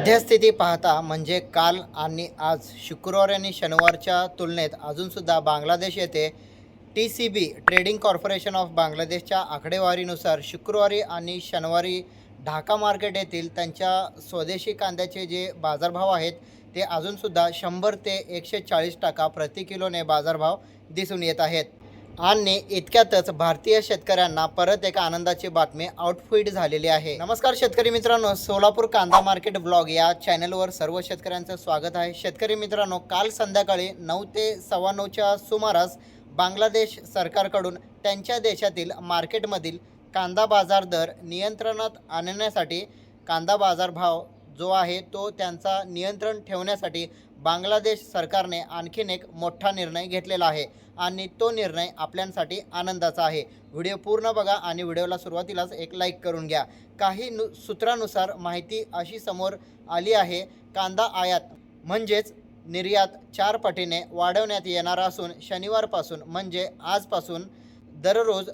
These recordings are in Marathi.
सद्यस्थिती पाहता म्हणजे काल आणि आज शुक्रवार आणि शनिवारच्या तुलनेत अजूनसुद्धा बांगलादेश येथे T C B trading corporation of बांगलादेशच्या आकडेवारीनुसार शुक्रवारी आणि शनिवारी ढाका मार्केट येथील त्यांच्या स्वदेशी कांद्याचे जे बाजारभाव आहेत ते अजूनसुद्धा शंभर ते एकशे चाळीस टका प्रति किलोने बाजारभाव दिसून येत आहेत. आणि इतक्यातच भारतीय शेतकऱ्यांना परत एक आनंदाची बातमी आउटफिट झालेली आहे. नमस्कार शेतकरी मित्रांनो सोलापूर कांदा मार्केट ब्लॉग या चॅनलवर सर्व शेतकऱ्यांचं स्वागत आहे. शेतकरी मित्रांनो काल संध्याकाळी नऊ ते सव्वा नऊच्या सुमारास बांगलादेश सरकारकडून त्यांच्या देशातील मार्केटमधील कांदा बाजार दर नियंत्रणात आणण्यासाठी कांदा बाजार भाव जो आहे तो त्यांचा नियंत्रण ठेवण्यासाठी बांगलादेश सरकारने आणखीन एक मोठा निर्णय घेतलेला आहे. आणि तो निर्णय आपल्यांसाठी आनंदाचा आहे. व्हिडिओ पूर्ण बघा आणि व्हिडिओला सुरुवातीलाच एक लाईक करून घ्या. काही नु सूत्रानुसार माहिती अशी समोर आली आहे कांदा आयात म्हणजेच निर्यात चार पटीने वाढवण्यात येणार असून शनिवारपासून म्हणजे आजपासून दररोज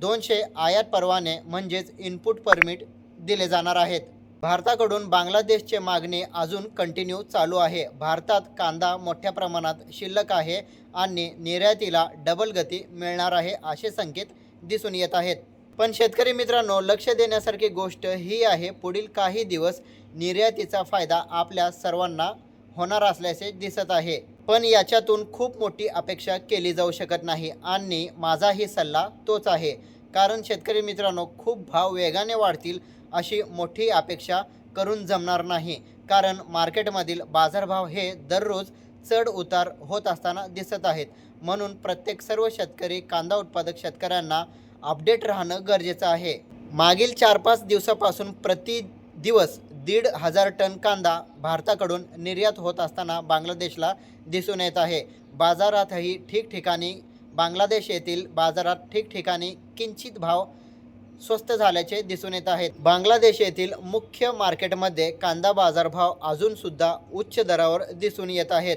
दोनशे आयात परवाने म्हणजेच इनपुट परमिट दिले जाणार आहेत. भारताकडून बांगलादेशचे मागणी अजून कंटिन्यू चालू आहे. भारतात कांदा मोठ्या प्रमाणात शिल्लक आहे आणि निर्यातीला डबल गती मिळणार आहे असे संकेत दिसून येत आहेत. पण शेतकरी मित्रांनो लक्ष देण्यासारखी गोष्ट ही आहे पुढील काही दिवस निर्यातीचा फायदा आपल्या सर्वांना होणार असल्याचे दिसत आहे. पण याच्यातून खूप मोठी अपेक्षा केली जाऊ शकत नाही आणि माझाही सल्ला तोच आहे. कारण शेतकरी मित्रांनो खूप भाव वेगाने वाढतील अशी मोठी अपेक्षा करून जमणार नाही. कारण मार्केटमधील बाजारभाव हे दररोज चढ उतार होत असताना दिसत आहेत. म्हणून प्रत्येक सर्व शेतकरी कांदा उत्पादक शेतकऱ्यांना अपडेट राहणं गरजेचं आहे. मागील चार पाच दिवसापासून प्रति दिवस दीड हजार टन कांदा भारताकडून निर्यात होत असताना बांगलादेशला दिसून येत आहे. बाजारातही ठिकठिकाणी बांगलादेश येथील बाजारात ठिकठिकाणी किंचित भाव स्वस्त झाल्याचे दिसून येत आहेत. बांगलादेश येथील मुख्य मार्केटमध्ये कांदा बाजारभाव अजूनसुद्धा उच्च दरावर दिसून येत आहेत.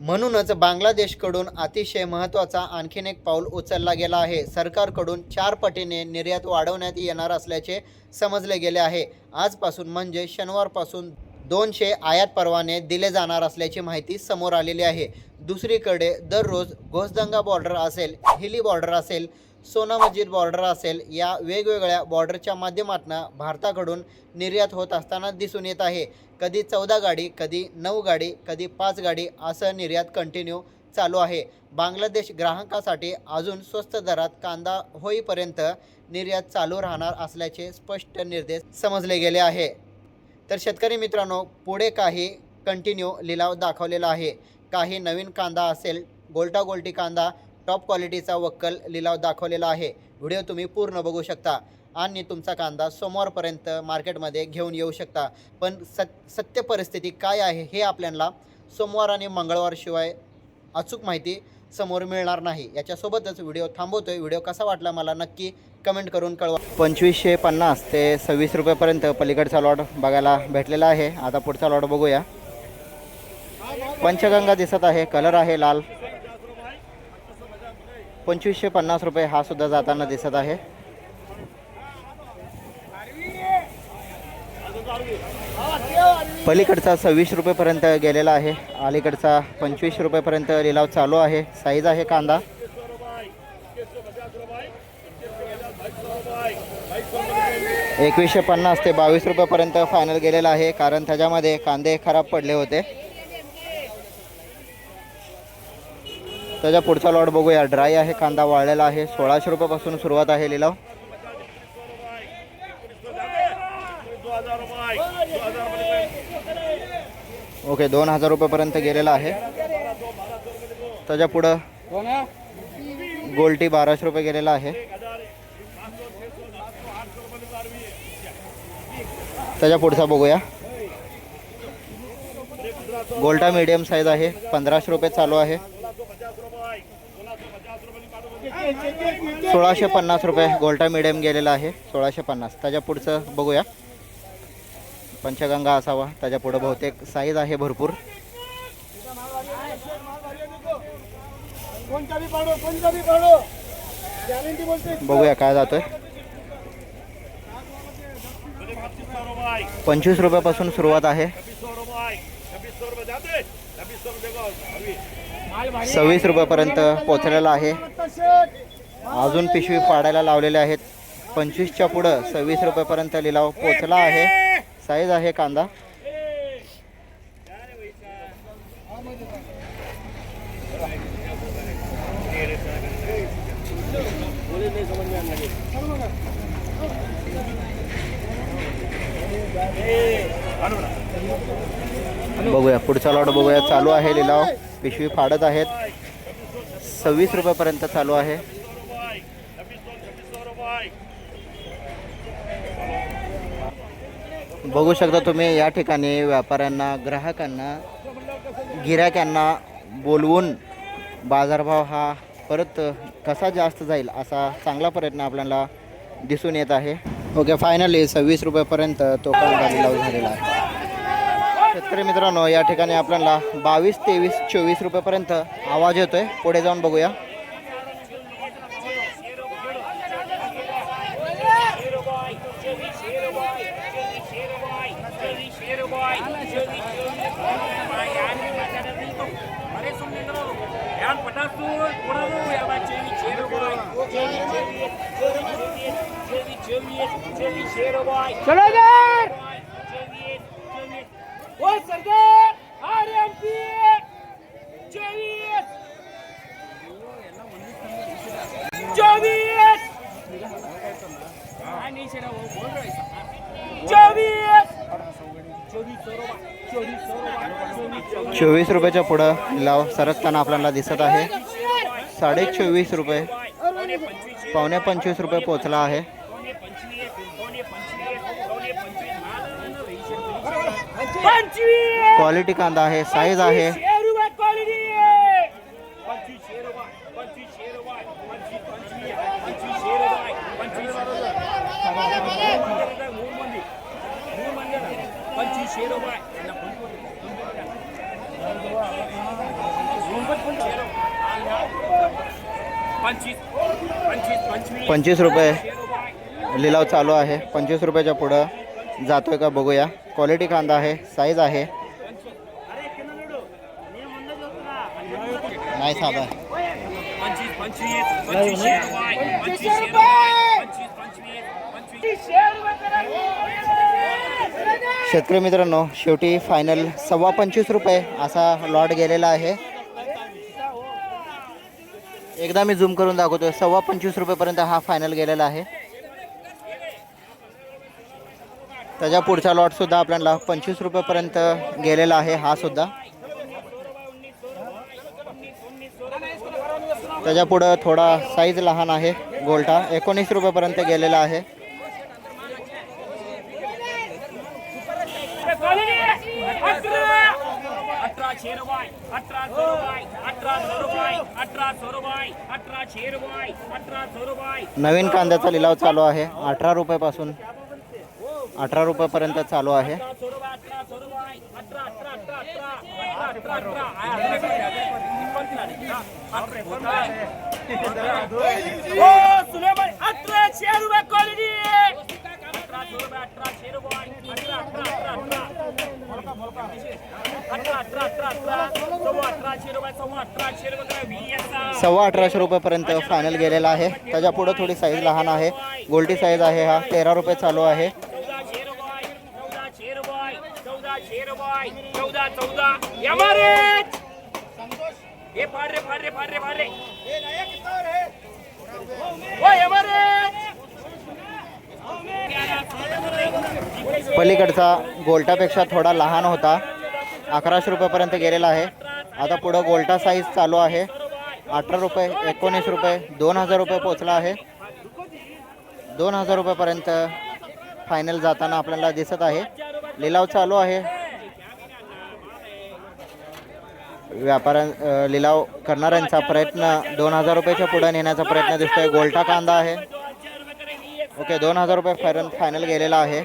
म्हणूनच बांगलादेशकडून अतिशय महत्त्वाचा आणखीन एक पाऊल उचलला गेला आहे. सरकारकडून चार पटीने निर्यात वाढवण्यात येणार असल्याचे समजले गेले आहे. आजपासून म्हणजे शनिवारपासून दोनशे आयात परवाने दिले जाणार असल्याची माहिती समोर आलेली आहे. दुसरीकडे दररोज घोसदंगा बॉर्डर असेल हिली बॉर्डर असेल सोना मस्जिद बॉर्डर असेल या वेगवेगळ्या बॉर्डरच्या माध्यमातून भारताकडून निर्यात होत असताना दिसून येत आहे. कधी चौदा गाडी कधी नऊ गाडी कधी पाच गाडी असं निर्यात कंटिन्यू चालू आहे. बांगलादेश ग्राहकासाठी अजून स्वस्त दरात कांदा होईपर्यंत निर्यात चालू राहणार असल्याचे स्पष्ट निर्देश समजले गेले आहे. तर शेतकरी मित्रांनो पुढे काही कंटिन्यू लिलाव दाखवलेला आहे. काही नवीन कांदा असेल गोलटा गोल्टी कांदा टॉप क्वालिटीचा वक्कल लिलाव दाखवलेला आहे. व्हिडिओ तुम्ही पूर्ण बघू शकता आणि तुमचा कांदा सोमवारपर्यंत मार्केटमध्ये घेऊन येऊ शकता. पण सत सत्य परिस्थिती काय आहे हे आपल्याला सोमवार आणि मंगळवारशिवाय अचूक माहिती समोर मिळणार नाही. याच्यासोबतच व्हिडिओ थांबवतो आहे व्हिडिओ कसा वाटला मला नक्की कमेंट करून कळवा. पंचवीसशे पन्नास ते सव्वीस रुपयेपर्यंत पलीकडचा लॉट बघायला भेटलेला आहे. आता पुढचा लॉट बघूया. पंचगंगा दिसत आहे. कलर आहे लाल. पंचवीसशे पन्नास रुपये हा सुद्धा जाताना दिसत आहे. पलीकडचा सव्वीस रुपयेपर्यंत गेलेला आहे. अलीकडचा पंचवीस रुपयेपर्यंत लिलाव चालू आहे. साईज आहे कांदा. एकवीसशे पन्नास ते बावीस रुपयेपर्यंत फायनल गेलेला आहे. कारण त्याच्यामध्ये कांदे खराब पडले होते. त्याच्या पुढचा लॉट बघूया. ड्राय आहे कांदा वाळलेला आहे. सोळाशे रुपयापासून सुरुवात आहे लिलाव. ओके दोन हजार रुपयापर्यंत गेलेला आहे. त्याच्या पुढं गोल्टी बाराशे रुपये गेलेला आहे. त्याच्या पुढचा बघूया. गोल्टा मीडियम साईज आहे. पंधराशे रुपये चालू आहे. सोळाशे पन्नास रुपये गोल्टा मिडियम गेलेला आहे. सोळाशे पन्नास. त्याच्या पुढचं बघूया. पंचगंगा असावा. त्याच्या पुढं बहुतेक साईज आहे भरपूर. बघूया काय जातोय. पंचवीस रुपयापासून सुरुवात आहे. सव्वीस रुपयापर्यंत पोचलेला आहे. अजून पिशवी पाडायला लावलेले आहेत. पंचवीसच्या पुढं सव्वीस रुपयापर्यंत लिलाव पोचला आहे. साईज आहे कांदा. बघूया पुढचा लॉट बघूया. चालू आहे लिलाव. पिशवी फाडत आहेत. सव्वीस रुपयापर्यंत चालू आहे. बघू शकता तुम्ही या ठिकाणी व्यापाऱ्यांना ग्राहकांना गिरायकांना बोलवून बाजारभाव हा परत कसा जास्त जाईल असा चांगला प्रयत्न आपल्याला दिसून येत आहे. ओके फायनली सव्वीस रुपयापर्यंत तो कांदा लिलाव झालेला आहे. शेतकरी मित्रांनो या ठिकाणी आपल्याला बावीस तेवीस चोवीस रुपयापर्यंत आवाज येतोय. पुढे जाऊन बघूया. चलो चौबीस चोवीस. रुपयाच्या पुढं लिलाव सरकताना आपल्याला दिसत आहे. साडे चोवीस रुपये. पावणे पंचवीस रुपये पोचला आहे. क्वालिटी कांदा आहे साईज आहे. पंचवीस रुपये. लिलाव चालू आहे. पंचवीस रुपयाच्या पुढं जातोय का बघूया. क्वालिटी कांदा आहे साईज आहे. नाही साधा. शेतकरी मित्रांनो शेवटी फायनल सव्वा पंचवीस रुपये असा लॉट गेलेला आहे. एकदा मी झूम करून दाखवतो सव्वा पंचवीस रुपयेपर्यंत हा फायनल गेलेला आहे. त्याच्या पुढचा लॉटसुद्धा आपल्याला पंचवीस रुपयेपर्यंत गेलेला आहे हा सुद्धा. त्याच्या पुढं थोडा साईज लहान आहे गोल्टा. एकोणीस रुपयेपर्यंत गेलेला आहे. नवीन कांद्याचा लिलाव चालू आहे. अठरा रुपयापासून अठरा रुपयापर्यंत चालू आहे. सव्वा अठराशे रुपयापर्यंत फायनल गेलेला आहे. त्याच्या पुढे थोडी साईज लहान आहे. गोल्टी साईज आहे हा. तेरा रुपये चालू आहे. चौदा. चौदा एमआरएच हे फाड रे फाड रे फाड रे फाड रे. हो, ओ एमआरएच पलीकडचा गोल्टापेक्षा थोडा लहान होता. अकराशे रुपयापर्यंत गेलेला आहे. आता पुढं गोल्टा साईज चालू आहे. अठरा रुपये एकोणीस रुपये दोन हजार रुपये पोचला आहे. दोन हजार रुपयापर्यंत फायनल जाताना आपल्याला दिसत आहे. लिलाव चालू आहे. व्यापाऱ्यां लिलाव करणाऱ्यांचा प्रयत्न दोन हजार रुपयाच्या पुढे नेण्याचा प्रयत्न दिसतोय. गोलटा कांदा आहे. ओके दोन हजार रुपये फायनल फायनल गेलेला आहे.